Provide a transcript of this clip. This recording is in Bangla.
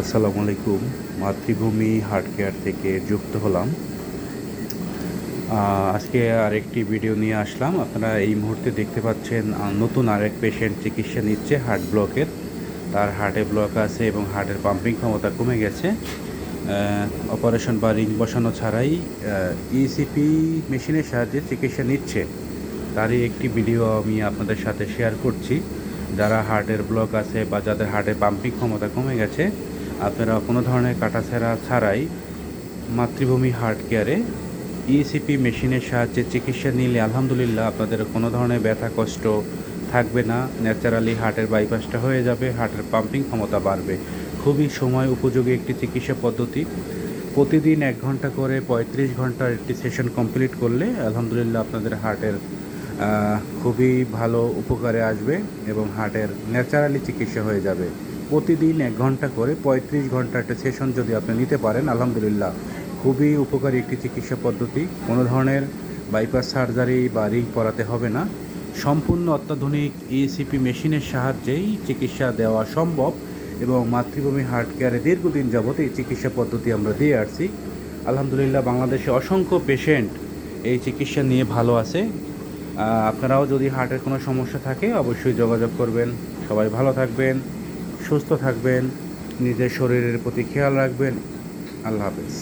আসসালামু আলাইকুম। মাতৃভূমি হার্ট কেয়ার থেকে যুক্ত হলাম। আজকে আরেকটি ভিডিও নিয়ে আসলাম। আপনারা এই মুহূর্তে দেখতে পাচ্ছেন নতুন আরেক পেশেন্ট চিকিৎসা নিচ্ছে হার্ট ব্লকের। তার হার্টে ব্লক আছে এবং হার্টের পাম্পিং ক্ষমতা কমে গেছে। অপারেশন বা রিং বসানো ছাড়াই ইসিপি মেশিনের সাহায্যে চিকিৎসা নিচ্ছে। তারই একটি ভিডিও আমি আপনাদের সাথে শেয়ার করছি। যারা হার্টের ব্লক আছে বা যাদের হার্টের পাম্পিং ক্ষমতা কমে গেছে আপনারা কোনো ধরনের কাটাছেঁড়া ছাড়াই মাতৃভূমি হার্ট কেয়ারে ইসিপি মেশিনের সাহায্যে চিকিৎসা নিলে আলহামদুলিল্লাহ আপনাদের কোনো ধরনের ব্যথা, কষ্ট থাকবে না। ন্যাচারালি হার্টের বাইপাসটা হয়ে যাবে, হার্টের পাম্পিং ক্ষমতা বাড়বে। খুবই সময় উপযোগী একটি চিকিৎসা পদ্ধতি। প্রতিদিন এক ঘণ্টা করে পঁয়ত্রিশ ঘণ্টার একটি সেশন কমপ্লিট করলে আলহামদুলিল্লাহ আপনাদের হার্টের খুবই ভালো উপকারে আসবে এবং হার্টের ন্যাচারালি চিকিৎসা হয়ে যাবে। প্রতিদিন এক ঘণ্টা করে পঁয়ত্রিশ ঘণ্টা একটা সেশন যদি আপনি নিতে পারেন, আলহামদুলিল্লাহ। খুবই উপকারী একটি চিকিৎসা পদ্ধতি। কোনো ধরনের বাইপাস সার্জারি বা রিং পরাতে হবে না। সম্পূর্ণ অত্যাধুনিক ইএসিপি মেশিনের সাহায্যেই চিকিৎসা দেওয়া সম্ভব এবং মাতৃভূমি হার্ট কেয়ারে দীর্ঘদিন যাবত এই চিকিৎসা পদ্ধতি আমরা দিয়ে আসছি। আলহামদুলিল্লাহ, বাংলাদেশে অসংখ্য পেশেন্ট এই চিকিৎসা নিয়ে ভালো আছে। আপনারাও যদি হার্টের কোনো সমস্যা থাকে, অবশ্যই যোগাযোগ করবেন। সবাই ভালো থাকবেন। সুস্থ থাকবেন নিজের শরীরের প্রতি খেয়াল রাখবেন। আল্লাহ হাফেজ।